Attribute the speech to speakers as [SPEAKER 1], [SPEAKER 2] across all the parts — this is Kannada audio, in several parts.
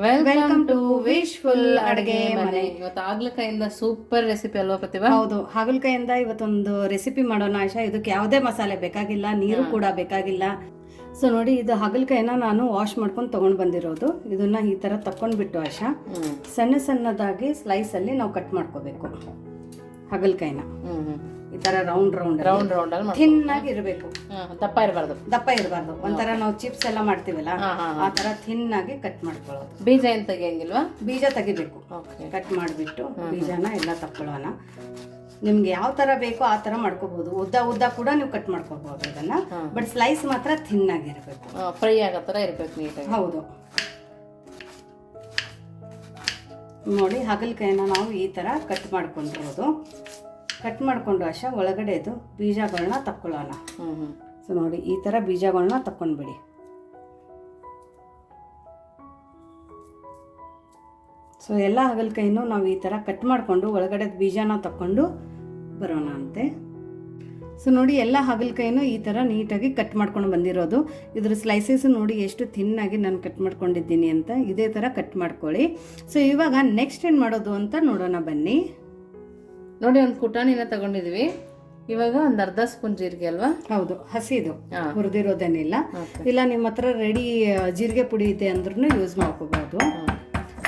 [SPEAKER 1] ವೆಲ್ಕಮ್ ಟು ವಿಶ್ ಫುಲ್ ಅಡುಗೆ
[SPEAKER 2] ಮನೆ. ಇವತ್ತು ಹಾಗಲಕಾಯಿಂದ ಸೂಪರ್ ರೆಸಿಪಿ ಅಲ್ವಾ ಪ್ರತಿಭಾ?
[SPEAKER 1] ಹೌದು ಹಾಗಲಕಾಯಿಂದ ಇವತ್ತೊಂದು ರೆಸಿಪಿ ಮಾಡೋಣ ಆಶಾ. ಇದಕ್ಕೆ ಯಾವುದೇ ಮಸಾಲೆ ಬೇಕಾಗಿಲ್ಲ ನೀರು ಕೂಡ ಬೇಕಾಗಿಲ್ಲ. ಸೊ ನೋಡಿ ಇದು ಹಾಗಲಕಾಯಿನ ನಾನು ವಾಶ್ ಮಾಡ್ಕೊಂಡು ತಗೊಂಡು ಬಂದಿರೋದು. ಇದನ್ನ ಈ ಥರ ತಕೊಂಡ್ಬಿಟ್ಟು ಆಶಾ. ಸಣ್ಣ ಸಣ್ಣದಾಗಿ ಸ್ಲೈಸಲ್ಲಿ ನಾವು ಕಟ್ ಮಾಡ್ಕೋಬೇಕು. ಹಾಗಲಕಾಯಿನ. ಈ ತರ ರೌಂಡ್ ರೌಂಡ್
[SPEAKER 2] ರೌಂಡ್ ರೌಂಡ್ ಅಲ್ಲಿ ಮಾಡ್ಕೊ-
[SPEAKER 1] ಥಿನ್ ಆಗಿ ಇರಬೇಕು.
[SPEAKER 2] ಹ್ಮ್, ದಪ್ಪ ಇರಬಾರ್ದು.
[SPEAKER 1] ದಪ್ಪ ಇರಬಾರ್ದು. ಒಂಥರ ನಾವು ಚಿಪ್ಸ್ ಎಲ್ಲ ಮಾಡ್ತೀವಲ್ಲ
[SPEAKER 2] ಹಾ ಹಾ
[SPEAKER 1] ಆ ತರ ಥಿನ್ ಆಗಿ ಕಟ್ ಮಾಡ್ಕೊಳ್ಳೋದು.
[SPEAKER 2] ಬೀಜ ಏನ್ ತೆಗಿಯಂಗಿಲ್ವಾ?
[SPEAKER 1] ಬೀಜ ತೆಗಿಬೇಕು.
[SPEAKER 2] ಓಕೆ
[SPEAKER 1] ಕಟ್ ಮಾಡಿಬಿಟ್ಟು ಬೀಜನ ಎಲ್ಲ ತಕ್ಕೊಳ್ಳೋಣ ನಿಮ್ಗೆ ಯಾವ ತರ ಬೇಕೋ ಆ ತರ ಮಾಡ್ಕೋಬಹುದು ಉದ್ದ ಉದ್ದ ಕೂಡ ನೀವು ಕಟ್ ಮಾಡ್ಕೋಬಹುದು ಅದನ್ನ ಬಟ್ ಸ್ಲೈಸ್ ಮಾತ್ರ ಥಿನ್ ಆಗಿರಬೇಕು
[SPEAKER 2] ಫ್ರೈ ಆಗೋ ಥರ ಇರ್ಬೇಕು ನೀಟಾಗಿ.
[SPEAKER 1] ಹೌದು. ನೋಡಿ ಹಾಗಲಕಾಯಿನ ನಾವು ಈ ತರ ಕಟ್ ಮಾಡ್ಕೊಂಡಿರೋದು. ಕಟ್ ಮಾಡ್ಕೊಂಡು ಅಶ ಒಳಗಡೆದು ಬೀಜಗಳನ್ನ ತಕ್ಕೊಳ್ಳೋಣ.
[SPEAKER 2] ಹ್ಞೂ ಹ್ಮ್.
[SPEAKER 1] ಸೊ ನೋಡಿ ಈ ಥರ ಬೀಜಗಳನ್ನ ತಕ್ಕೊಂಡ್ಬಿಡಿ. ಸೊ ಎಲ್ಲ ಹಾಗಲಕಾಯಿನೂ ನಾವು ಈ ಥರ ಕಟ್ ಮಾಡಿಕೊಂಡು ಒಳಗಡೆ ಬೀಜನ ತಕ್ಕೊಂಡು ಬರೋಣ ಅಂತೆ. ಸೊ ನೋಡಿ ಎಲ್ಲ ಹಾಗಲಕಾಯಿನೂ ಈ ಥರ ನೀಟಾಗಿ ಕಟ್ ಮಾಡ್ಕೊಂಡು ಬಂದಿರೋದು. ಇದ್ರ ಸ್ಲೈಸಸ್ ನೋಡಿ ಎಷ್ಟು ಥಿನ್ನಾಗಿ ನಾನು ಕಟ್ ಮಾಡ್ಕೊಂಡಿದ್ದೀನಿ ಅಂತ ಇದೇ ಥರ ಕಟ್ ಮಾಡ್ಕೊಳ್ಳಿ. ಸೊ ಇವಾಗ ನೆಕ್ಸ್ಟ್ ಏನು ಮಾಡೋದು ಅಂತ ನೋಡೋಣ ಬನ್ನಿ.
[SPEAKER 2] ನೋಡಿ ಒಂದು ಕುಟಾಣಿನ ತಗೊಂಡಿದ್ವಿ. ಇವಾಗ ಒಂದು ಅರ್ಧ ಸ್ಪೂನ್ ಜೀರಿಗೆ ಅಲ್ವಾ?
[SPEAKER 1] ಹೌದು ಹಸಿದು. ಹುರಿದಿರೋದೇನಿಲ್ಲ. ಇಲ್ಲ ನಿಮ್ಮ ಹತ್ರ ರೆಡಿ ಜೀರಿಗೆ ಪುಡಿ ಇದೆ ಅಂದ್ರೂ ಯೂಸ್ ಮಾಡ್ಕೋಬೋದು.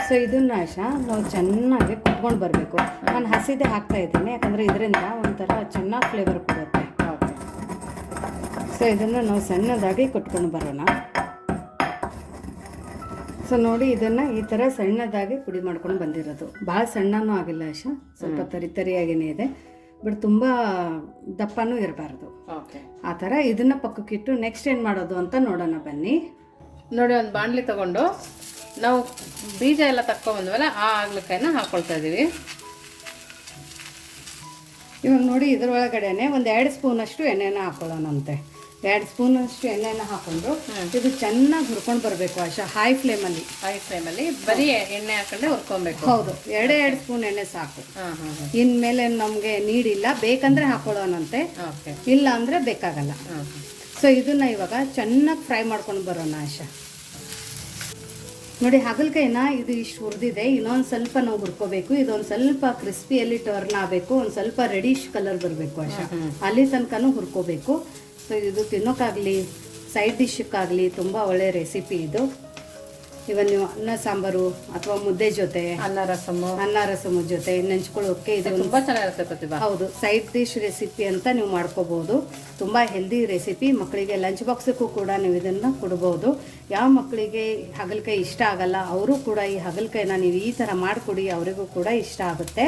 [SPEAKER 1] ಸೊ ಇದನ್ನ ಆಶ ನಾವು ಚೆನ್ನಾಗಿ ಕುಟ್ಕೊಂಡು ಬರಬೇಕು. ನಾನು ಹಸಿದೆ ಹಾಕ್ತಾ ಇದ್ದೀನಿ ಯಾಕಂದ್ರೆ ಇದರಿಂದ ಒಂಥರ ಚೆನ್ನಾಗಿ ಫ್ಲೇವರ್ ಕೊಡುತ್ತೆ. ಸೊ ಇದನ್ನು ನಾವು ಸಣ್ಣದಾಗಿ ಕುಟ್ಕೊಂಡು ಬರೋಣ. ಸೊ ನೋಡಿ ಇದನ್ನು ಈ ಥರ ಸಣ್ಣದಾಗಿ ಪುಡಿ ಮಾಡ್ಕೊಂಡು ಬಂದಿರೋದು. ಭಾಳ ಸಣ್ಣನೂ ಆಗಿಲ್ಲ ಆಶ ಸ್ವಲ್ಪ ತರಿ ತರಿಯಾಗೇನೆ ಇದೆ. ಬಟ್ ತುಂಬ ದಪ್ಪನೂ ಇರಬಾರ್ದು. ಆ ಥರ ಇದನ್ನು ಪಕ್ಕಕ್ಕಿಟ್ಟು ನೆಕ್ಸ್ಟ್ ಏನು ಮಾಡೋದು ಅಂತ ನೋಡೋಣ ಬನ್ನಿ.
[SPEAKER 2] ನೋಡಿ ಒಂದು ಬಾಣಲಿ ತಗೊಂಡು ನಾವು ಬೀಜ ಎಲ್ಲ ತಕ್ಕೊಂಬಂದ್ವಲ್ಲ ಆ ಆಗ್ಲಕಾಯಿನ ಹಾಕೊಳ್ತಾ ಇದೀವಿ.
[SPEAKER 1] ಇವಾಗ ನೋಡಿ ಇದ್ರೊಳಗಡೆನೆ ಒಂದು ಎರಡು ಸ್ಪೂನಷ್ಟು ಎಣ್ಣೆನ ಹಾಕೊಳ್ಳೋಣಂತೆ. ಎರಡು ಸ್ಪೂನಷ್ಟು ಎಣ್ಣೆನ ಹಾಕೊಂಡು ಇದು ಚೆನ್ನಾಗಿ ಹುರ್ಕೊಂಡು ಬರಬೇಕು ಆಶಾ ಹೈ ಫ್ಲೇಮಲ್ಲಿ
[SPEAKER 2] ಹೈ ಫ್ಲೇಮಲ್ಲಿ ಬರೀ ಎಣ್ಣೆ ಹಾಕೊಂಡೆ ಹುರ್ಕೊಬೇಕು.
[SPEAKER 1] ಹೌದು ಎರಡೇ ಎರಡು ಸ್ಪೂನ್ ಎಣ್ಣೆ ಸಾಕು. ಇನ್ಮೇಲೆ ನಮಗೆ ನೀಡಿಲ್ಲ ಬೇಕಂದ್ರೆ ಹಾಕೊಳ್ಳೋಣಂತೆ. ಇಲ್ಲ ಅಂದರೆ ಬೇಕಾಗಲ್ಲ. ಸೊ ಇದನ್ನ ಇವಾಗ ಚೆನ್ನಾಗಿ ಫ್ರೈ ಮಾಡ್ಕೊಂಡು ಬರೋಣ ಆಶಾ. ನೋಡಿ ಹಾಗಲಕಾಯಿನ ಇದು ಇಷ್ಟು ಹುರಿದಿದೆ ಇನ್ನೊಂದು ಸ್ವಲ್ಪ ನಾವು ಹುರ್ಕೋಬೇಕು ಇದೊಂದು ಸ್ವಲ್ಪ ಕ್ರಿಸ್ಪಿಯಲ್ಲಿ ಟರ್ನ್ ಆಗಬೇಕು ಒಂದು ಸ್ವಲ್ಪ ರೆಡಿಶ್ ಕಲರ್ ಬರಬೇಕು ಆಶಾ. ಅಲ್ಲಿ ತನಕನೂ ಹುರ್ಕೋಬೇಕು. ಸೊ ಇದು ತಿನ್ನೋಕ್ಕಾಗಲಿ ಸೈಡ್ ಡಿಶ್ಕ್ಕಾಗಲಿ ತುಂಬ ಒಳ್ಳೆ ರೆಸಿಪಿ ಇದು. ಇವನ್ ನೀವು ಅನ್ನ ಸಾಂಬಾರು ಅಥವಾ ಮುದ್ದೆ ಜೊತೆ
[SPEAKER 2] ಅನ್ನ ರಸಮು.
[SPEAKER 1] ಅನ್ನ ರಸಮ್ ಜೊತೆ ನೆಂಚ್ಕೊಳ್ಳೋಕೆ ಇದು
[SPEAKER 2] ತುಂಬಾ ಚೆನ್ನಾಗಿರುತ್ತೆ ಪ್ರತಿಭಾ.
[SPEAKER 1] ಹೌದು ಸೈಡ್ ಡಿಶ್ ರೆಸಿಪಿ ಅಂತ ನೀವು ಮಾಡ್ಕೋಬಹುದು ತುಂಬ ಹೆಲ್ದಿ ರೆಸಿಪಿ ಮಕ್ಕಳಿಗೆ ಲಂಚ್ ಬಾಕ್ಸ್ಗೂ ಕೂಡ ನೀವು ಇದನ್ನು ಕೊಡಬಹುದು ಯಾವ ಮಕ್ಕಳಿಗೆ ಹಾಗಲಕಾಯಿ ಇಷ್ಟ ಆಗಲ್ಲ ಅವರು ಕೂಡ ಈ ಹಾಗಲಕಾಯಿನ ನೀವು ಈ ಥರ ಮಾಡಿಕೊಡಿ ಅವರಿಗೂ ಕೂಡ ಇಷ್ಟ ಆಗುತ್ತೆ.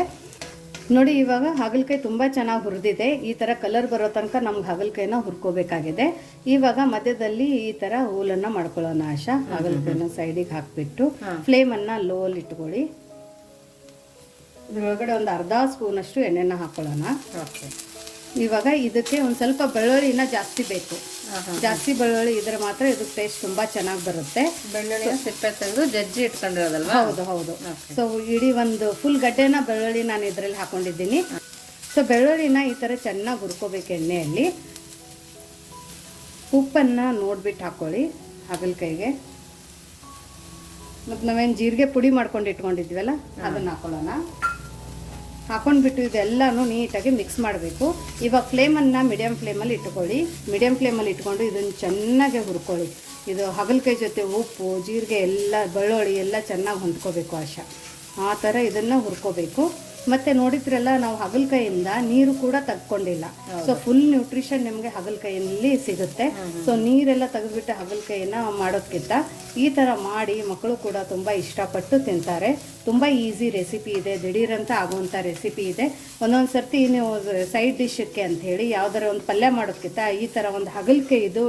[SPEAKER 1] ನೋಡಿ ಇವಾಗ ಹಾಗಲಕಾಯಿ ತುಂಬ ಚೆನ್ನಾಗಿ ಹುರಿದಿದೆ. ಈ ಥರ ಕಲರ್ ಬರೋ ತನಕ ನಮ್ಗೆ ಹಾಗಲಕಾಯಿನ ಹುರ್ಕೋಬೇಕಾಗಿದೆ. ಇವಾಗ ಮಧ್ಯದಲ್ಲಿ ಈ ಥರ ಹೂಲನ್ನು ಮಾಡ್ಕೊಳ್ಳೋಣ ಆಶಾ. ಹಾಗಲಕಾಯಿನ ಸೈಡಿಗೆ ಹಾಕಿಬಿಟ್ಟು ಫ್ಲೇಮನ್ನು ಲೋಲ್ ಇಟ್ಕೊಳ್ಳಿ. ಇದ್ರೊಳಗಡೆ ಒಂದು ಅರ್ಧ ಸ್ಪೂನಷ್ಟು ಎಣ್ಣೆನ ಹಾಕೊಳ್ಳೋಣ. ಇವಾಗ ಇದಕ್ಕೆ ಒಂದು ಸ್ವಲ್ಪ ಬೆಳ್ಳುಳ್ಳಿನ ಜಾಸ್ತಿ ಬೇಕು. ಜಾಸ್ತಿ ಬೆಳ್ಳುಳ್ಳಿ ಇದ್ರೆ ಮಾತ್ರ ಇದು ಟೇಸ್ಟ್ ತುಂಬಾ ಚೆನ್ನಾಗಿ ಬರುತ್ತೆ.
[SPEAKER 2] ಬೆಳ್ಳುಳ್ಳಿ ಸಿಪ್ಪೆ ತೆಗೆದು ಜಜ್ಜಿ ಇಟ್ಕೊಂಡಿರೋದಲ್ವಾ?
[SPEAKER 1] ಹೌದು ಹೌದು. ಸೊ ಇಡೀ ಒಂದು ಫುಲ್ ಗಡ್ಡೆನ ಬೆಳ್ಳುಳ್ಳಿ ನಾನು ಇದರಲ್ಲಿ ಹಾಕೊಂಡಿದ್ದೀನಿ. ಸೊ ಬೆಳ್ಳುಳ್ಳಿನ ಈ ತರ ಚೆನ್ನಾಗಿ ಹುರ್ಕೋಬೇಕು ಎಣ್ಣೆಯಲ್ಲಿ. ಉಪ್ಪನ್ನ ನೋಡ್ಬಿಟ್ಟು ಹಾಕೊಳ್ಳಿ ಹಾಗಲಕಾಯಿಗೆ ಮತ್ತೆ ನಾವೇನು ಜೀರಿಗೆ ಪುಡಿ ಮಾಡ್ಕೊಂಡು ಇಟ್ಕೊಂಡಿದ್ವಲ್ಲ ಅದನ್ನ ಹಾಕೊಳ್ಳೋಣ. ಹಾಕೊಂಡ್ಬಿಟ್ಟು ಇದೆಲ್ಲನೂ ನೀಟಾಗಿ ಮಿಕ್ಸ್ ಮಾಡಬೇಕು. ಇವಾಗ ಫ್ಲೇಮನ್ನು ಮೀಡಿಯಮ್ ಫ್ಲೇಮಲ್ಲಿ ಇಟ್ಕೊಳ್ಳಿ. ಮೀಡಿಯಮ್ ಫ್ಲೇಮಲ್ಲಿ ಇಟ್ಕೊಂಡು ಇದನ್ನು ಚೆನ್ನಾಗಿ ಹುರ್ಕೊಳ್ಳಿ. ಇದು ಹಗಲ್ಕಾಯಿ ಜೊತೆ ಉಪ್ಪು, ಜೀರಿಗೆ ಎಲ್ಲ, ಬೆಳ್ಳುಳ್ಳಿ ಎಲ್ಲ ಚೆನ್ನಾಗಿ ಹೊಂದ್ಕೋಬೇಕು ಆಶಾ. ಆ ಥರ ಇದನ್ನು ಹುರ್ಕೋಬೇಕು. ಮತ್ತು ನೋಡಿದ್ರೆಲ್ಲ ನಾವು ಹಾಗಲಕಾಯಿಯಿಂದ ನೀರು ಕೂಡ ತಗೊಂಡಿಲ್ಲ ಸೊ ಫುಲ್ ನ್ಯೂಟ್ರಿಷನ್ ನಿಮಗೆ ಹಾಗಲಕಾಯಿಯಲ್ಲಿ ಸಿಗುತ್ತೆ. ಸೊ ನೀರೆಲ್ಲ ತೆಗೆದ್ಬಿಟ್ಟು ಹಾಗಲಕಾಯಿನ ಮಾಡೋದ್ಕಿಂತ ಈ ಥರ ಮಾಡಿ ಮಕ್ಕಳು ಕೂಡ ತುಂಬ ಇಷ್ಟಪಟ್ಟು ತಿಂತಾರೆ. ತುಂಬ ಈಸಿ ರೆಸಿಪಿ ಇದೆ. ದಿಢೀರಂತ ಆಗುವಂಥ ರೆಸಿಪಿ ಇದೆ. ಒಂದೊಂದು ಸರ್ತಿ ನೀವು ಸೈಡ್ ಡಿಶಕ್ಕೆ ಅಂತ ಹೇಳಿ ಯಾವ್ದಾರ ಒಂದು ಪಲ್ಯ ಮಾಡೋದಕ್ಕಿಂತ ಈ ಥರ ಒಂದು ಹಾಗಲಕಾಯಿ ಇದು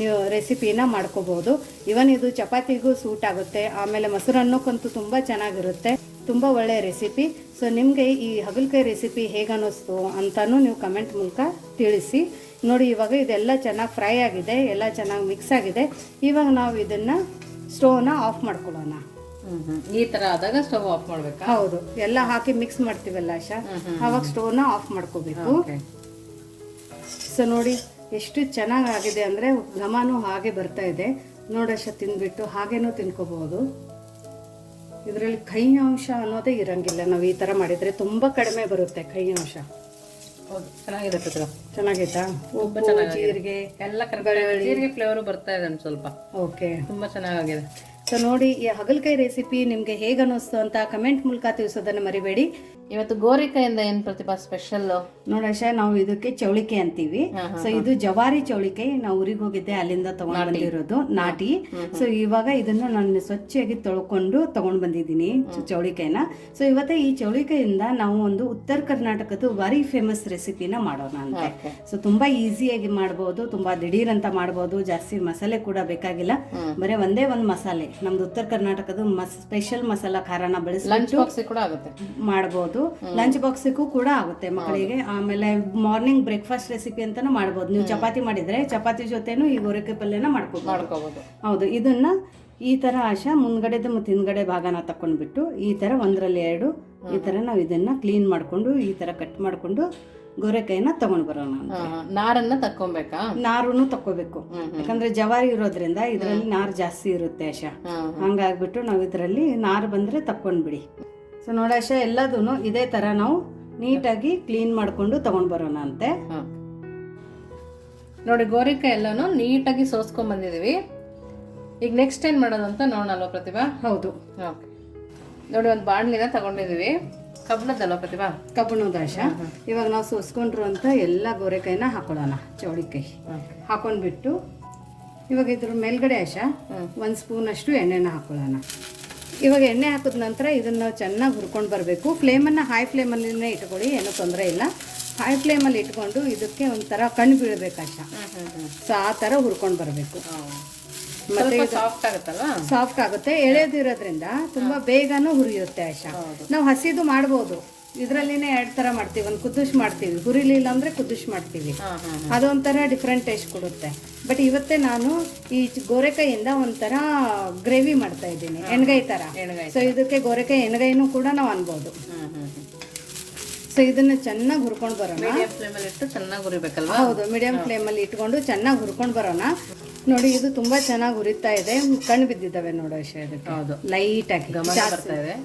[SPEAKER 1] ನೀವು ರೆಸಿಪಿನ ಮಾಡ್ಕೋಬೋದು. ಇವನ್ ಇದು ಚಪಾತಿಗೂ ಸೂಟ್ ಆಗುತ್ತೆ. ಆಮೇಲೆ ಮೊಸರನ್ನಕ್ಕಂತೂ ತುಂಬ ಚೆನ್ನಾಗಿರುತ್ತೆ. ತುಂಬ ಒಳ್ಳೆಯ ರೆಸಿಪಿ ಸೊ ನಿಮಗೆ ಈ ಹಗಲಕಾಯಿ ರೆಸಿಪಿ ಹೇಗೆ ಅನ್ನಿಸ್ತು ಅಂತಲೂ ನೀವು ಕಮೆಂಟ್ ಮೂಲಕ ತಿಳಿಸಿ. ನೋಡಿ ಇವಾಗ ಇದೆಲ್ಲ ಚೆನ್ನಾಗಿ ಫ್ರೈ ಆಗಿದೆ ಎಲ್ಲ ಚೆನ್ನಾಗಿ ಮಿಕ್ಸ್ ಆಗಿದೆ. ಇವಾಗ ನಾವು ಇದನ್ನು ಸ್ಟೋವ್ನ ಆಫ್ ಮಾಡ್ಕೊಳ್ಳೋಣ.
[SPEAKER 2] ಈ ತರ ಆದಾಗ ಸ್ಟೋವ್ ಆಫ್ ಮಾಡ್ಬೇಕು?
[SPEAKER 1] ಹೌದು. ಎಲ್ಲ ಹಾಕಿ ಮಿಕ್ಸ್ ಮಾಡ್ತೀವಲ್ಲ ಆಶಾ? ಅವಾಗ ಸ್ಟೋವ್ನ ಆಫ್ ಮಾಡ್ಕೋಬೇಕು. ಸೊ ನೋಡಿ ಎಷ್ಟು ಚೆನ್ನಾಗಿ ಆಗಿದೆ ಅಂದರೆ ಘಮನೂ ಹಾಗೆ ಬರ್ತಾ ಇದೆ. ನೋಡಶ ತಿಂದ್ಬಿಟ್ಟು ಹಾಗೇನೂ ತಿನ್ಕೋಬಹುದು ಇದರಲ್ಲಿ ಕೈ ಅಂಶ ಅನ್ನೋದೇ ಇರಂಗಿಲ್ಲ. ನಾವು ಈ ಥರ ಮಾಡಿದರೆ ತುಂಬ ಕಡಿಮೆ ಬರುತ್ತೆ ಕೈ ಅಂಶ.
[SPEAKER 2] ಹೌದು ಚೆನ್ನಾಗಿದೆ ಪ್ರತಿಭಾ
[SPEAKER 1] ಚೆನ್ನಾಗೈತಾ? ಉಪ್ಪು ಜೀರಿಗೆ
[SPEAKER 2] ಎಲ್ಲ ಕರೆಕ್ಟ್ ಜೀರಿಗೆ ಫ್ಲೇವರು ಬರ್ತಾ ಇದೆ ಒಂದು ಸ್ವಲ್ಪ.
[SPEAKER 1] ಓಕೆ
[SPEAKER 2] ತುಂಬಾ ಚೆನ್ನಾಗಿದೆ
[SPEAKER 1] ಸೊ ನೋಡಿ ಈ ಹಗಲ್ಕಾಯಿ ರೆಸಿಪಿ ನಿಮಗೆ ಹೇಗೆ ಅನ್ನಿಸ್ತು ಅಂತ ಕಮೆಂಟ್ ಮೂಲಕ ತಿಳಿಸೋದನ್ನ ಮರಿಬೇಡಿ.
[SPEAKER 2] ಇವತ್ತು ಗೋರಿಕಾಯಿಂದ ಏನ್ ಪ್ರತಿಭಾ ಸ್ಪೆಷಲ್
[SPEAKER 1] ನೋಡಶ ನಾವು ಇದಕ್ಕೆ ಚೌಳಿಕೆ ಅಂತೀವಿ. ಸೊ ಇದು ಜವಾರಿ ಚೌಳಿಕೆ ನಾವು ಊರಿಗೆ ಹೋಗಿದ್ದೆ ಅಲ್ಲಿಂದ ತಗೊಂಡ್ ಬಂದಿರೋದು ನಾಟಿ. ಸೊ ಇವಾಗ ಇದನ್ನ ನಾನು ಸ್ವಚ್ಛವಾಗಿ ತೊಳ್ಕೊಂಡು ತಗೊಂಡ್ ಬಂದಿದ್ದೀನಿ ಚೌಳಿಕಾಯಿನ. ಚೌಳಿಕೆನ ಸೊ ಇವತ್ತ ಈ ಚೌಳಿಕೆಯಿಂದ ನಾವು ಒಂದು ಉತ್ತರ ಕರ್ನಾಟಕದ ವರಿ ಫೇಮಸ್ ರೆಸಿಪಿನ ಮಾಡೋಣ ಅಂತ. ಸೊ ತುಂಬಾ ಈಸಿಯಾಗಿ ಮಾಡಬಹುದು ತುಂಬಾ ದಿಢೀರ್ ಅಂತ ಮಾಡಬಹುದು ಜಾಸ್ತಿ ಮಸಾಲೆ ಕೂಡ ಬೇಕಾಗಿಲ್ಲ. ಬರೀ ಒಂದೇ ಒಂದ್ ಮಸಾಲೆ. ನಮ್ದು ಉತ್ತರ ಕರ್ನಾಟಕದ ಮಸ್ ಸ್ಪೆಷಲ್ ಮಸಾಲಾ ಖಾರನ
[SPEAKER 2] ಲಂಚ್
[SPEAKER 1] ಬಳಸ್ಬಿಟ್ಟು
[SPEAKER 2] ಬಾಕ್ಸ್ ಕೂಡ ಆಗುತ್ತೆ.
[SPEAKER 1] ಮಾಡ್ಬೋದು. ಲಂಚ್ ಬಾಕ್ಸಿಗೂ ಕೂಡ ಆಗುತ್ತೆ ಮಕ್ಕಳಿಗೆ. ಆಮೇಲೆ ಮಾರ್ನಿಂಗ್ ಬ್ರೇಕ್ಫಾಸ್ಟ್ ರೆಸಿಪಿ ಅಂತಾನು ಮಾಡ್ಬೋದು. ನೀವು ಚಪಾತಿ ಮಾಡಿದ್ರೆ ಚಪಾತಿ ಜೊತೆನೂ ಈ ಗೋರಿಕಾಯಿ ಪಲ್ಯನ ಮಾಡ್ಕೋಬಹುದು
[SPEAKER 2] ಮಾಡ್ಕೋಬಹುದು
[SPEAKER 1] ಹೌದು. ಇದನ್ನ ಈ ತರ ಆಶಾ ಮುಂದ್ಗಡೆದು ಮತ್ತು ಹಿಂದ್ಗಡೆ ಭಾಗನ ತಕೊಂಡ್ಬಿಟ್ಟು ಈ ತರ ಒಂದರಲ್ಲಿ ಎರಡು ಈ ತರ ನಾವು ಇದನ್ನ ಕ್ಲೀನ್ ಮಾಡ್ಕೊಂಡು ಈ ತರ ಕಟ್ ಮಾಡ್ಕೊಂಡು ಗೋರೆಕಾಯಿನ ತಗೊಂಡ್ ಬರೋಣ ಅಂತ.
[SPEAKER 2] ನಾರನ್ನ ತಕ್ಕೊಬೇಕಾ?
[SPEAKER 1] ನಾರುನು ತಕೋಬೇಕು ಯಾಕಂದ್ರೆ ಜವಾರಿ ಇರೋದ್ರಿಂದ ಇದರಲ್ಲಿ ನಾರು ಜಾಸ್ತಿ ಇರುತ್ತೆ ಆಶಾ. ಹಂಗಾಗ್ಬಿಟ್ಟು ನಾವು ಇದರಲ್ಲಿ ನಾರು ಬಂದ್ರೆ ತಕೊಂಡ್ಬಿಡಿ ಸೊ ನೋಡಾಶ ಎಲ್ಲದೂ ಇದೇ ತರ ನಾವು ನೀಟಾಗಿ ಕ್ಲೀನ್ ಮಾಡ್ಕೊಂಡು ತಗೊಂಡ್ ಬರೋಣ ಅಂತೆ.
[SPEAKER 2] ನೋಡಿ ಗೋರಿಕಾಯಿ ಎಲ್ಲಾನು ನೀಟಾಗಿ ಸೋಸ್ಕೊಂಡ್ ಬಂದಿದೀವಿ. ಈಗ ನೆಕ್ಸ್ಟ್ ಏನ್ ಮಾಡೋದು ಅಂತ ನೋಡೋಣಲ್ವಾ ಪ್ರತಿಭಾ?
[SPEAKER 1] ಹೌದು.
[SPEAKER 2] ನೋಡಿ ಒಂದು ಬಾಣಲಿನ ತಗೊಂಡಿದೀವಿ. ಕಬ್ಬಣದಲ್ವಾ ಪ್ರತಿಭಾ
[SPEAKER 1] ಕಬ್ಬಣದಾಶ ಇವಾಗ ನಾವು ಸೋಸ್ಕೊಂಡ್ರು ಅಂತ ಎಲ್ಲ ಗೋರೆಕಾಯಿನ ಹಾಕೊಳ್ಳೋಣ ಚೌಳಿಕಾಯಿ. ಹಾಕೊಂಡ್ಬಿಟ್ಟು ಇವಾಗ ಇದ್ರ ಮೇಲ್ಗಡೆ ಆಶ ಒಂದು ಸ್ಪೂನ್ ಅಷ್ಟು ಎಣ್ಣೆನ ಹಾಕೊಳ್ಳೋಣ. ಇವಾಗ ಎಣ್ಣೆ ಹಾಕಿದ ನಂತರ ಇದನ್ನ ನಾವು ಚೆನ್ನಾಗಿ ಹುರ್ಕೊಂಡು ಬರಬೇಕು. ಫ್ಲೇಮನ್ನು ಹೈ ಫ್ಲೇಮಲ್ಲಿನೇ ಇಟ್ಕೊಳ್ಳಿ ಏನೂ ತೊಂದರೆ ಇಲ್ಲ. ಹೈ ಫ್ಲೇಮಲ್ಲಿ ಇಟ್ಕೊಂಡು ಇದಕ್ಕೆ ಒಂಥರ ಕಣ್ಣು ಬೀಳಬೇಕು ಆಶ ಸೊ ಆ ಥರ ಹುರ್ಕೊಂಡು ಬರಬೇಕು.
[SPEAKER 2] ಸಾಫ್ಟ್ ಆಗುತ್ತಲ್ಲ
[SPEAKER 1] ಸಾಫ್ಟ್ ಆಗುತ್ತೆ. ಎಳೆದಿರೋದ್ರಿಂದ ತುಂಬಾ ಬೇಗನೂ ಹುರಿಯುತ್ತೆ ಆಶಾ ನಾವು ಹಸಿದು ಮಾಡ್ಬೋದು. ಇದರಲ್ಲಿನೇ ಎರಡು ತರ ಮಾಡ್ತೀವಿ. ಒಂದು ಕುದ್ದುಶ್ ಮಾಡ್ತೀವಿ. ಹುರಿಲಿಲ್ಲ ಅಂದ್ರೆ ಕುದ್ದುಶ್ ಮಾಡ್ತೀವಿ. ಅದೊಂಥರ ಡಿಫ್ರೆಂಟ್ ಟೇಸ್ಟ್ ಕೊಡುತ್ತೆ. ಬಟ್ ಇವತ್ತೇ ನಾನು ಈ ಗೋರೆಕಾಯಿಂದ ಒಂಥರ ಗ್ರೇವಿ ಮಾಡ್ತಾ ಇದ್ದೀನಿ. ಎಣ್ಗಾಯಿ
[SPEAKER 2] ತರ.
[SPEAKER 1] ಸೊ ಇದಕ್ಕೆ ಗೋರೆಕಾಯಿ ಎಣ್ಗಾಯಿನೂ ಕೂಡ ನಾವು ಅನ್ಬೋದು. ಸೊ ಇದನ್ನ ಚೆನ್ನಾಗಿ ಹುರ್ಕೊಂಡು ಬರೋಣ.
[SPEAKER 2] ಮೀಡಿಯಂ ಫ್ಲೇಮಲ್ಲಿ ಇಟ್ಟು ಚೆನ್ನಾಗಿ ಹುರಿಬೇಕಲ್ವಾ?
[SPEAKER 1] ಹೌದು ಮೀಡಿಯಂ ಫ್ಲೇಮಲ್ಲಿ ಇಟ್ಕೊಂಡು ಚೆನ್ನಾಗಿ ಹುರ್ಕೊಂಡು ಬರೋಣ. ನೋಡಿ ಇದು ತುಂಬಾ ಚೆನ್ನಾಗಿ ಉರಿತಾ ಇದೆ. ಕಣ್ಣು ಬಿದ್ದಿದ್ದಾವೆ ನೋಡೋ ವಿಷಯ
[SPEAKER 2] ಹೌದು.
[SPEAKER 1] ಲೈಟ್ ಆಗಿ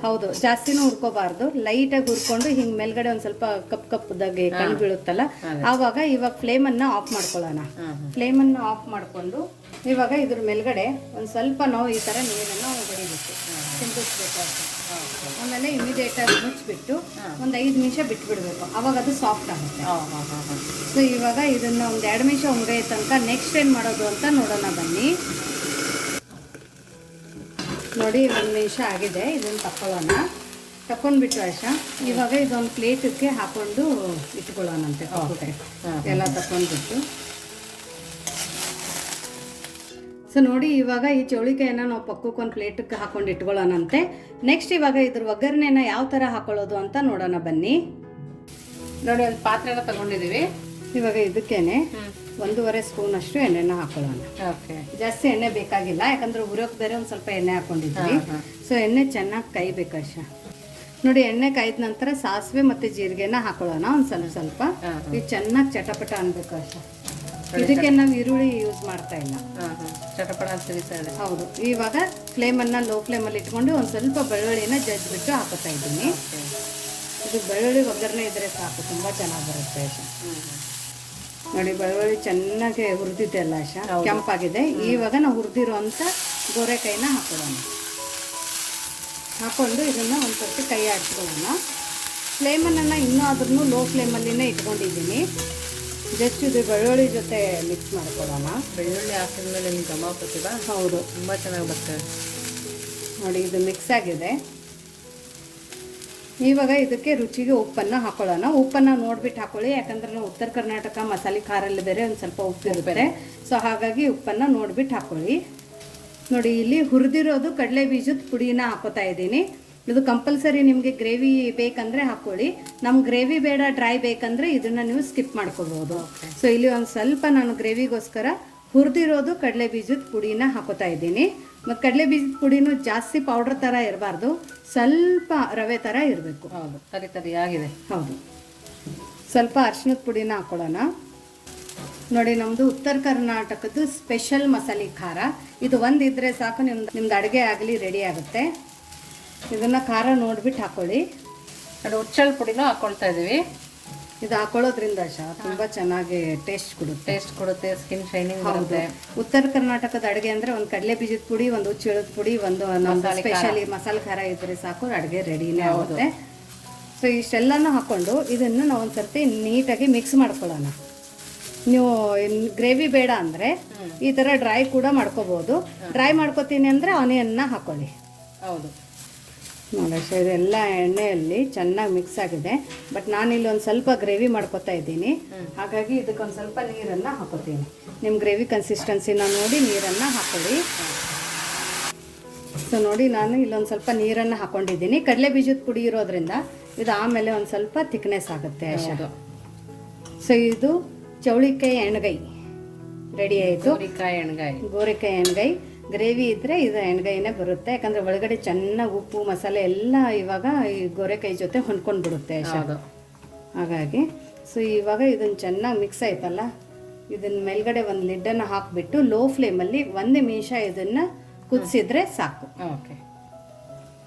[SPEAKER 1] ಹೌದು ಜಾಸ್ತಿನೂ ಹುರ್ಕೋಬಾರ್ದು ಲೈಟ್ ಆಗಿ ಹುರ್ಕೊಂಡು ಹಿಂಗ್ ಮೇಲ್ಗಡೆ ಒಂದ್ ಸ್ವಲ್ಪ ಕಪ್ ಕಪ್ಪದಾಗೆ ಕಣ್ಣು ಬೀಳುತ್ತಲ್ಲ ಆವಾಗ ಇವಾಗ ಫ್ಲೇಮ್ ಅನ್ನ ಆಫ್ ಮಾಡ್ಕೊಳ್ಳೋಣ. ಫ್ಲೇಮ್ ಅನ್ನ ಆಫ್ ಮಾಡ್ಕೊಂಡು ಇವಾಗ ಇದ್ರ ಮೇಲ್ಗಡೆ ಒಂದ್ ಸ್ವಲ್ಪ ನಾವು ಈ ತರ ನೀರನ್ನ ಸಿಂಪಡಿಸ್ಬೇಕು ಅಷ್ಟೇ. ಆಮೇಲೆ ಇಮಿಡಿಯೇಟ್ ಆಗಿ ಮುಚ್ಚಿಬಿಟ್ಟು ಒಂದು ಐದು ನಿಮಿಷ ಬಿಟ್ಬಿಡಬೇಕು. ಅವಾಗ ಅದು ಸಾಫ್ಟ್ ಆಗುತ್ತೆ. ಸೊ ಇವಾಗ ಇದನ್ನು ಒಂದು ಎರಡು ನಿಮಿಷ ಹೊಂಗೈ ತನಕ ನೆಕ್ಸ್ಟ್ ಏನು ಮಾಡೋದು ಅಂತ ನೋಡೋಣ ಬನ್ನಿ. ನೋಡಿ ಒಂದು ನಿಮಿಷ ಆಗಿದೆ ಇದನ್ನು ತಕ್ಕೊಳ್ಳೋಣ. ತಕೊಂಡ್ಬಿಟ್ಟು ಆಶಾ ಇವಾಗ ಇದೊಂದು ಪ್ಲೇಟಕ್ಕೆ ಹಾಕೊಂಡು ಇಟ್ಕೊಳ್ಳೋಣಂತೆ ಎಲ್ಲ ತಕೊಂಡ್ಬಿಟ್ಟು ಸೊ ನೋಡಿ ಇವಾಗ ಈ ಚೌಳಿಕಾಯನ್ನ ನಾವು ಪಕ್ಕಕ್ಕೊಂದು ಪ್ಲೇಟಕ್ಕೆ ಹಾಕೊಂಡು ಇಟ್ಕೊಳ್ಳೋಣಂತೆ. ನೆಕ್ಸ್ಟ್ ಇವಾಗ ಇದ್ರ ಒಗ್ಗರಣೆನ ಯಾವ ಥರ ಹಾಕೊಳ್ಳೋದು ಅಂತ ನೋಡೋಣ ಬನ್ನಿ.
[SPEAKER 2] ನೋಡಿ ಒಂದು ಪಾತ್ರೆನ ತಗೊಂಡಿದ್ದೀವಿ
[SPEAKER 1] ಇವಾಗ ಇದಕ್ಕೇನೆ ಒಂದೂವರೆ ಸ್ಪೂನ್ ಅಷ್ಟು ಎಣ್ಣೆನ ಹಾಕೊಳ್ಳೋಣ.
[SPEAKER 2] ಓಕೆ.
[SPEAKER 1] ಜಾಸ್ತಿ ಎಣ್ಣೆ ಬೇಕಾಗಿಲ್ಲ ಯಾಕಂದ್ರೆ ಉರಿಯೋಕೆ ಬೇರೆ ಒಂದು ಸ್ವಲ್ಪ ಎಣ್ಣೆ ಹಾಕೊಂಡಿದ್ವಿ. ಸೊ ಎಣ್ಣೆ ಚೆನ್ನಾಗಿ ಕಾಯ್ಬೇಕು ಅಷ್ಟ ನೋಡಿ ಎಣ್ಣೆ ಕಾಯ್ದ ನಂತರ ಸಾಸಿವೆ ಮತ್ತೆ ಜೀರಿಗೆನ ಹಾಕೊಳ್ಳೋಣ ಒಂದು ಸ್ವಲ್ಪ ಸ್ವಲ್ಪ. ಇದು ಚೆನ್ನಾಗಿ ಚಟಪಟ ಅನ್ಬೇಕು ಅಷ್ಟ ಇದಕ್ಕೆ ನಾವು ಈರುಳ್ಳಿ ಯೂಸ್ ಮಾಡ್ತಾ ಇಲ್ಲ.
[SPEAKER 2] ಚಟಪಟ
[SPEAKER 1] ಹೌದು. ಇವಾಗ ಫ್ಲೇಮನ್ನು ಲೋ ಫ್ಲೇಮಲ್ಲಿ ಇಟ್ಕೊಂಡು ಒಂದು ಸ್ವಲ್ಪ ಬೆಳ್ಳುಳ್ಳಿನ ಜಜ್ಜಿಬಿಟ್ಟು ಹಾಕೋತಾ ಇದ್ದೀನಿ. ಇದು ಬೆಳ್ಳುಳ್ಳಿ ಒಗ್ಗರಣೆ ಇದ್ರೆ ಸಾಕು ತುಂಬಾ ಚೆನ್ನಾಗಿ ಬರುತ್ತೆ ನೋಡಿ ಬೆಳ್ಳುಳ್ಳಿ ಚೆನ್ನಾಗಿ ಹುರಿದಿದೆ ಅಲ್ಲ ಆಶಾ? ಕೆಂಪಾಗಿದೆ. ಇವಾಗ ನಾವು ಹುರಿದಿರುವಂಥ ಗೋರೆಕಾಯಿನ ಹಾಕೊಳ್ಳೋಣ ಹಾಕೊಂಡು ಇದನ್ನ ಒಂದು ಸರ್ತಿ ಕೈ ಆಡಿಸ್ಕೊಳ್ಳೋಣ ಫ್ಲೇಮನ್ನು ಇನ್ನೂ ಆದ್ರೂ ಲೋ ಫ್ಲೇಮಲ್ಲಿನೇ ಇಟ್ಕೊಂಡಿದ್ದೀನಿ. ಜಸ್ಟ್ ಇದು ಬೆಳ್ಳುಳ್ಳಿ ಜೊತೆ ಮಿಕ್ಸ್ ಮಾಡ್ಕೊಳ್ಳೋಣ.
[SPEAKER 2] ಬೆಳ್ಳುಳ್ಳಿ ಹಾಕಿದ್ಮೇಲೆ ನಿಮ್ಗೆ ಗಮ ಬರ್ತದ
[SPEAKER 1] ಹೌದು.
[SPEAKER 2] ತುಂಬ ಚೆನ್ನಾಗಿ ಬರ್ತದೆ
[SPEAKER 1] ನೋಡಿ ಇದು ಮಿಕ್ಸ್ ಆಗಿದೆ. ಇವಾಗ ಇದಕ್ಕೆ ರುಚಿಗೆ ಉಪ್ಪನ್ನು ಹಾಕೊಳ್ಳೋಣ. ಉಪ್ಪನ್ನು ನೋಡ್ಬಿಟ್ಟು ಹಾಕೊಳ್ಳಿ. ಯಾಕಂದ್ರೆ ನಾವು ಉತ್ತರ ಕರ್ನಾಟಕ ಮಸಾಲೆ ಖಾರಲ್ಲಿ ಬೇರೆ ಒಂದು ಸ್ವಲ್ಪ ಉಪ್ಪು ಇರುತ್ತೆ. ಸೊ ಹಾಗಾಗಿ ಉಪ್ಪನ್ನು ನೋಡ್ಬಿಟ್ಟು ಹಾಕೊಳ್ಳಿ. ನೋಡಿ ಇಲ್ಲಿ ಹುರಿದಿರೋದು ಕಡಲೆ ಬೀಜದ ಪುಡಿನ ಹಾಕೋತಾ ಇದ್ದೀನಿ. ಇದು ಕಂಪಲ್ಸರಿ ನಿಮಗೆ ಗ್ರೇವಿ ಬೇಕಂದರೆ ಹಾಕ್ಕೊಳ್ಳಿ ನಮ್ಗೆ ಗ್ರೇವಿ ಬೇಡ ಡ್ರೈ ಬೇಕಂದರೆ ಇದನ್ನು ನೀವು ಸ್ಕಿಪ್ ಮಾಡ್ಕೋಬೋದು ಸೊ ಇಲ್ಲಿ ಒಂದು ಸ್ವಲ್ಪ ನಾನು ಗ್ರೇವಿಗೋಸ್ಕರ ಹುರಿದಿರೋದು ಕಡಲೆ ಬೀಜದ ಪುಡಿನ ಹಾಕೋತಾ ಇದ್ದೀನಿ. ಮತ್ತು ಕಡಲೆ ಬೀಜದ ಪುಡಿನೂ ಜಾಸ್ತಿ ಪೌಡ್ರ್ ಥರ ಇರಬಾರ್ದು. ಸ್ವಲ್ಪ ರವೆ ಥರ ಇರಬೇಕು.
[SPEAKER 2] ಹೌದು ತರಿ ತರಿ ಆಗಿದೆ
[SPEAKER 1] ಹೌದು. ಸ್ವಲ್ಪ ಅರ್ಶಿನದ ಪುಡಿನ ಹಾಕೊಳ್ಳೋಣ. ನೋಡಿ ನಮ್ಮದು ಉತ್ತರ ಕರ್ನಾಟಕದ ಸ್ಪೆಷಲ್ ಮಸಾಲೆ ಖಾರ. ಇದು ಒಂದಿದ್ರೆ ಸಾಕು ನಿಮ್ದು ನಿಮ್ದು ಅಡುಗೆ ಆಗಲಿ ರೆಡಿ ಆಗುತ್ತೆ. ಇದನ್ನ ಖಾರ ನೋಡ್ಬಿಟ್ಟು ಹಾಕೊಳ್ಳಿ.
[SPEAKER 2] ನೋಡಿ ಹುಚ್ಚಳ ಪುಡಿನೂ ಹಾಕೊಳ್ತಾ ಇದ್ದೀವಿ
[SPEAKER 1] ಇದು ಹಾಕೊಳ್ಳೋದ್ರಿಂದ ಶಾ ತುಂಬ ಚೆನ್ನಾಗಿ ಟೇಸ್ಟ್ ಕೊಡುತ್ತೆ.
[SPEAKER 2] ಟೇಸ್ಟ್ ಕೊಡುತ್ತೆ ಸ್ಕಿನ್ ಶೈನಿಂಗ್ ಬರುತ್ತೆ.
[SPEAKER 1] ಉತ್ತರ ಕರ್ನಾಟಕದ ಅಡುಗೆ ಅಂದರೆ ಒಂದು ಕಡಲೆ ಬೀಜದ ಪುಡಿ ಒಂದು ಹುಚ್ಚಳದ ಪುಡಿ ಒಂದು ನಮ್ಮ ಸ್ಪೆಷಲಿ ಮಸಾಲೆ ಖಾರ ಇದ್ರೆ ಸಾಕು ಅಡುಗೆ ರೆಡಿನೇ ಆಗುತ್ತೆ. ಸೊ ಇಷ್ಟೆಲ್ಲನೂ ಹಾಕೊಂಡು ಇದನ್ನು ನಾವು ಒಂದು ಸರ್ತಿ ನೀಟಾಗಿ ಮಿಕ್ಸ್ ಮಾಡ್ಕೊಳ್ಳೋಣ. ನೀವು ಗ್ರೇವಿ ಬೇಡ ಅಂದರೆ ಈ ಥರ ಡ್ರೈ ಕೂಡ ಮಾಡ್ಕೋಬೋದು. ಡ್ರೈ ಮಾಡ್ಕೋತೀನಿ ಅಂದರೆ ಆನಿಯನ್ನ ಹಾಕೊಳ್ಳಿ.
[SPEAKER 2] ಹೌದು.
[SPEAKER 1] ನೋಡಿ ಇದೆಲ್ಲ ಎಣ್ಣೆಯಲ್ಲಿ ಚೆನ್ನಾಗಿ ಮಿಕ್ಸ್ ಆಗಿದೆ. ಬಟ್ ನಾನಿಲ್ಲಿ ಒಂದು ಸ್ವಲ್ಪ ಗ್ರೇವಿ ಮಾಡ್ಕೊತಾ ಇದ್ದೀನಿ. ಹಾಗಾಗಿ ಇದಕ್ಕೊಂದು ಸ್ವಲ್ಪ ನೀರನ್ನು ಹಾಕೋತೀನಿ. ನಿಮ್ಮ ಗ್ರೇವಿ ಕನ್ಸಿಸ್ಟೆನ್ಸಿನ ನೋಡಿ ನೀರನ್ನು ಹಾಕೊಳ್ಳಿ. ಸೊ ನೋಡಿ ನಾನು ಇಲ್ಲೊಂದು ಸ್ವಲ್ಪ ನೀರನ್ನು ಹಾಕೊಂಡಿದ್ದೀನಿ. ಕಡಲೆ ಬೀಜದ ಪುಡಿ ಇರೋದ್ರಿಂದ ಇದು ಆಮೇಲೆ ಒಂದು ಸ್ವಲ್ಪ ಥಿಕ್ನೆಸ್ ಆಗುತ್ತೆ.
[SPEAKER 2] ಅಷ್ಟು
[SPEAKER 1] ಸೊ ಇದು ಚೌಳಿಕಾಯಿ ಎಣ್ಗೈ ರೆಡಿ ಆಯಿತು?
[SPEAKER 2] ಗೋರಿಕಾಯಿ ಎಣ್ಗಾಯಿ.
[SPEAKER 1] ಗೋರಿಕಾಯಿ ಎಣ್ಗಾಯಿ. ಗ್ರೇವಿ ಇದ್ದರೆ ಇದು ಎಣ್ಗಾಯಿನೇ ಬರುತ್ತೆ. ಯಾಕಂದರೆ ಒಳಗಡೆ ಚೆನ್ನಾಗಿ ಉಪ್ಪು ಮಸಾಲೆ ಎಲ್ಲ ಇವಾಗ ಈ ಗೊರೆಕಾಯಿ ಜೊತೆ ಹೊಂದ್ಕೊಂಡು ಬಿಡುತ್ತೆ ಹಾಗಾಗಿ ಸೊ ಇವಾಗ ಇದನ್ನು ಚೆನ್ನಾಗಿ ಮಿಕ್ಸ್ ಆಯ್ತಲ್ಲ? ಇದನ್ನ ಮೇಲ್ಗಡೆ ಒಂದು ಲಿಡ್ಡನ್ನು ಹಾಕಿಬಿಟ್ಟು ಲೋ ಫ್ಲೇಮಲ್ಲಿ ಒಂದು ನಿಮಿಷ ಇದನ್ನು ಕುದಿಸಿದ್ರೆ ಸಾಕು.
[SPEAKER 2] ಓಕೆ.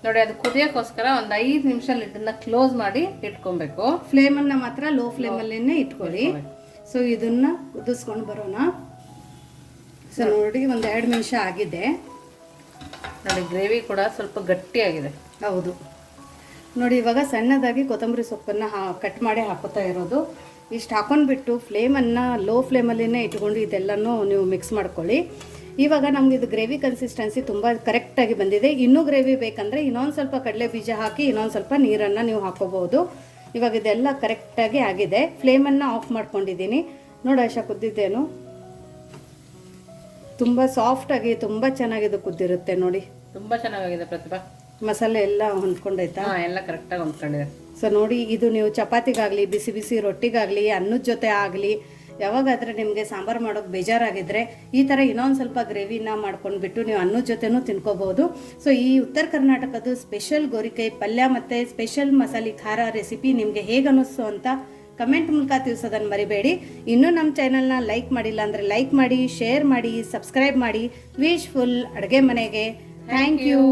[SPEAKER 2] ನೋಡಿ ಅದು ಕುದಿಯೋಕ್ಕೋಸ್ಕರ ಒಂದು ಐದು ನಿಮಿಷ ಲಿಡ್ಡನ್ನ ಕ್ಲೋಸ್ ಮಾಡಿ ಇಟ್ಕೊಬೇಕು.
[SPEAKER 1] ಫ್ಲೇಮನ್ನು ಮಾತ್ರ ಲೋ ಫ್ಲೇಮಲ್ಲೇ ಇಟ್ಕೊಳ್ಳಿ. ಸೊ ಇದನ್ನು ಕುದಿಸ್ಕೊಂಡು ಬರೋಣ. ಸೊ ನೋಡಿ ಒಂದು ಎರಡು ನಿಮಿಷ ಆಗಿದೆ.
[SPEAKER 2] ನೋಡಿ ಗ್ರೇವಿ ಕೂಡ ಸ್ವಲ್ಪ ಗಟ್ಟಿಯಾಗಿದೆ.
[SPEAKER 1] ಹೌದು. ನೋಡಿ ಇವಾಗ ಸಣ್ಣದಾಗಿ ಕೊತ್ತಂಬರಿ ಸೊಪ್ಪನ್ನು ಹಾ ಕಟ್ ಮಾಡಿ ಹಾಕೋತಾ ಇರೋದು. ಇಷ್ಟು ಹಾಕೊಂಡ್ಬಿಟ್ಟು ಫ್ಲೇಮನ್ನು ಲೋ ಫ್ಲೇಮಲ್ಲೇ ಇಟ್ಕೊಂಡು ಇದೆಲ್ಲನೂ ನೀವು ಮಿಕ್ಸ್ ಮಾಡ್ಕೊಳ್ಳಿ. ಇವಾಗ ನಮ್ಗೆ ಇದು ಗ್ರೇವಿ ಕನ್ಸಿಸ್ಟೆನ್ಸಿ ತುಂಬ ಕರೆಕ್ಟಾಗಿ ಬಂದಿದೆ. ಇನ್ನೂ ಗ್ರೇವಿ ಬೇಕಂದರೆ ಇನ್ನೊಂದು ಸ್ವಲ್ಪ ಕಡಲೆ ಬೀಜ ಹಾಕಿ ಇನ್ನೊಂದು ಸ್ವಲ್ಪ ನೀರನ್ನು ನೀವು ಹಾಕೋಬಹುದು. ಇವಾಗ ಇದೆಲ್ಲ ಕರೆಕ್ಟಾಗಿ ಆಗಿದೆ. ಫ್ಲೇಮನ್ನು ಆಫ್ ಮಾಡ್ಕೊಂಡಿದ್ದೀನಿ. ನೋಡಿ ಆಶಾ ಕುದ್ದಿದ್ದೇನು? ತುಂಬ ಸಾಫ್ಟಾಗಿ ತುಂಬ ಚೆನ್ನಾಗಿದೆ ಕುದ್ದಿರುತ್ತೆ ನೋಡಿ.
[SPEAKER 2] ತುಂಬಾ ಚೆನ್ನಾಗಿದೆ ಪ್ರತಿಭಾ.
[SPEAKER 1] ಮಸಾಲೆ ಎಲ್ಲ ಹೊಂದ್ಕೊಂಡೈತಾ
[SPEAKER 2] ಎಲ್ಲ ಕರೆಕ್ಟಾಗಿ ಹೊಂದ್ಕೊಂಡಿದೆ.
[SPEAKER 1] ಸೊ ನೋಡಿ ಇದು ನೀವು ಚಪಾತಿಗಾಗಲಿ ಬಿಸಿ ಬಿಸಿ ರೊಟ್ಟಿಗಾಗಲಿ ಅನ್ನದ ಜೊತೆ ಆಗಲಿ ಯಾವಾಗಾದ್ರೆ ನಿಮಗೆ ಸಾಂಬಾರು ಮಾಡೋಕೆ ಬೇಜಾರಾಗಿದ್ರೆ ಈ ಥರ ಇನ್ನೊಂದು ಸ್ವಲ್ಪ ಗ್ರೇವಿನ ಮಾಡ್ಕೊಂಡ್ಬಿಟ್ಟು ನೀವು ಅನ್ನದ ಜೊತೆನೂ ತಿನ್ಕೋಬಹುದು. ಸೊ ಈ ಉತ್ತರ ಕರ್ನಾಟಕದ ಸ್ಪೆಷಲ್ ಗೋರಿಕಾಯಿ ಪಲ್ಯ ಮತ್ತು ಸ್ಪೆಷಲ್ ಮಸಾಲೆ ಖಾರ ರೆಸಿಪಿ ನಿಮಗೆ ಹೇಗೆ ಅನ್ನಿಸ್ತು ಅಂತ ಕಮೆಂಟ್ ಮೂಲಕ ತಿಳಿಸೋದನ್ನು ಮರಿಬೇಡಿ. ಇನ್ನೂ ನಮ್ಮ ಚಾನಲ್ನ ಲೈಕ್ ಮಾಡಿಲ್ಲ ಅಂದರೆ ಲೈಕ್ ಮಾಡಿ ಶೇರ್ ಮಾಡಿ ಸಬ್ಸ್ಕ್ರೈಬ್ ಮಾಡಿ. ವಿಶ್ ಫುಲ್ ಅಡುಗೆ ಮನೆಗೆ. Thank you